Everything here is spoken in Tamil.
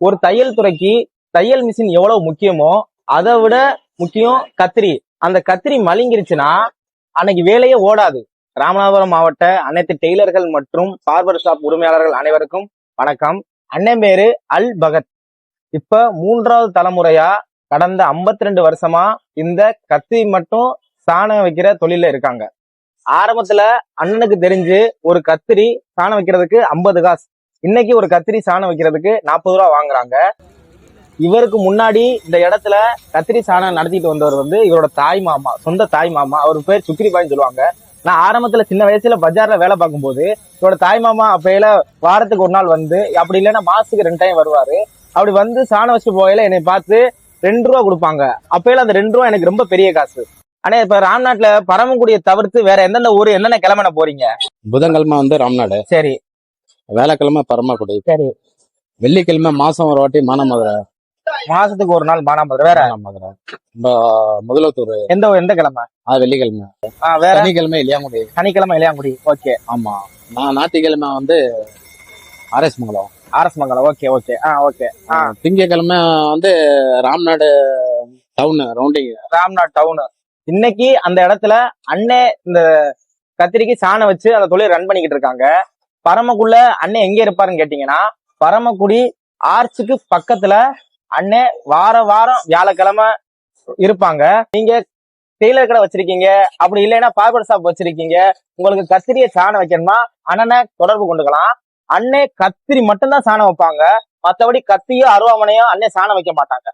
ஒரு தையல் துறைக்கு தையல் மிஷின் எவ்வளவு முக்கியமோ அதை விட முக்கியம் கத்திரி. அந்த கத்திரி மலிங்கிருச்சுன்னா அன்னைக்கு வேலையே ஓடாது. ராமநாதபுரம் மாவட்ட அனைத்து டெய்லர்கள் மற்றும் பார்பர் ஷாப் உரிமையாளர்கள் அனைவருக்கும் வணக்கம். அண்ணன் பேரு அல் பகத். இப்ப மூன்றாவது தலைமுறையா கடந்த 52 ரெண்டு வருஷமா இந்த கத்திரி மட்டும் சாணம் வைக்கிற தொழில இருக்காங்க. ஆரம்பத்துல அண்ணனுக்கு தெரிஞ்சு ஒரு கத்திரி சாணம் வைக்கிறதுக்கு ஐம்பது காசு. இன்னைக்கு ஒரு கத்திரி சாணம் வைக்கிறதுக்கு நாற்பது ரூபா வாங்குறாங்க. இவருக்கு முன்னாடி இந்த இடத்துல கத்திரி சாணம் நடத்திட்டு வந்தவர் வந்து இவரோட தாய் மாமா சொந்த தாய் மாமா. அவர் பேர் சுக்கிரிபாய்னு சொல்லுவாங்க. நான் ஆரம்பத்துல சின்ன வயசுல பஜார்ல வேலை பார்க்கும்போது இவரோட தாய் மாமா அப்பையில வாரத்துக்கு ஒரு நாள் வந்து அப்படி இல்லைன்னா மாசத்துக்கு ரெண்டு டைம் வருவாரு. அப்படி வந்து சாணம் வச்சுட்டு போகையில என்னை பார்த்து ரெண்டு ரூபா கொடுப்பாங்க. அப்பையில அந்த ரெண்டு ரூபா எனக்கு ரொம்ப பெரிய காசு. ஆனா இப்ப ராம்நாட்ல பரமக்குடியை தவிர்த்து வேற எந்தெந்த ஊர் என்னென்ன கிளம்பின போறீங்க? புதன்கிழமை வந்து ராம்நாடு. சரி. வேலைக்கிழமை பரமக்குடி சரி. வெள்ளிக்கிழமை மாசம் ஒரு வாட்டி மானாமதுரை. மாசத்துக்கு ஒரு நாள் மானாமதுரை. வேற? மானாமதுரை. இந்த முதலத்தூர். எந்த எந்த கிழமை? அது வெள்ளிக்கிழமை. ஆ, வேற? சனிக்கிழமை இளையாங்குடி சனிக்கிழமை இளையாங்குடி ஓகே. ஆமா. நான் ஞாயிற்றுக்கிழமை வந்து R S Mangalam. R S Mangalam. Okay okay. ஆ ஓகே. ஆ. திங்கக்கிழமை வந்து Ramnad town rounding. Ramnad town. இன்னைக்கு அந்த இடத்துல அண்ணே இந்த கத்திரிக்கு சாணம் வச்சு அந்த தொழில் ரன் பண்ணிக்கிட்டு இருக்காங்க. பரமக்குள்ள அண்ணே எங்க இருப்பாருன்னு கேட்டீங்கன்னா பரமக்குடி ஆர்ச்சுக்கு பக்கத்துல அண்ணே வார வாரம் வியாழக்கிழமை இருப்பாங்க. நீங்க டெய்லர் கடை வச்சிருக்கீங்க அப்படி இல்லைன்னா பார்பர் ஷாப் வச்சிருக்கீங்க உங்களுக்கு கத்திரிய சாணம் வைக்கணுமா? அண்ணனை தொடர்பு கொண்டுக்கலாம். அண்ணே கத்திரி மட்டும்தான் சாணம் வைப்பாங்க. மத்தபடி கத்தியோ அருவாமனையோ அண்ணே சாணம் வைக்க மாட்டாங்க.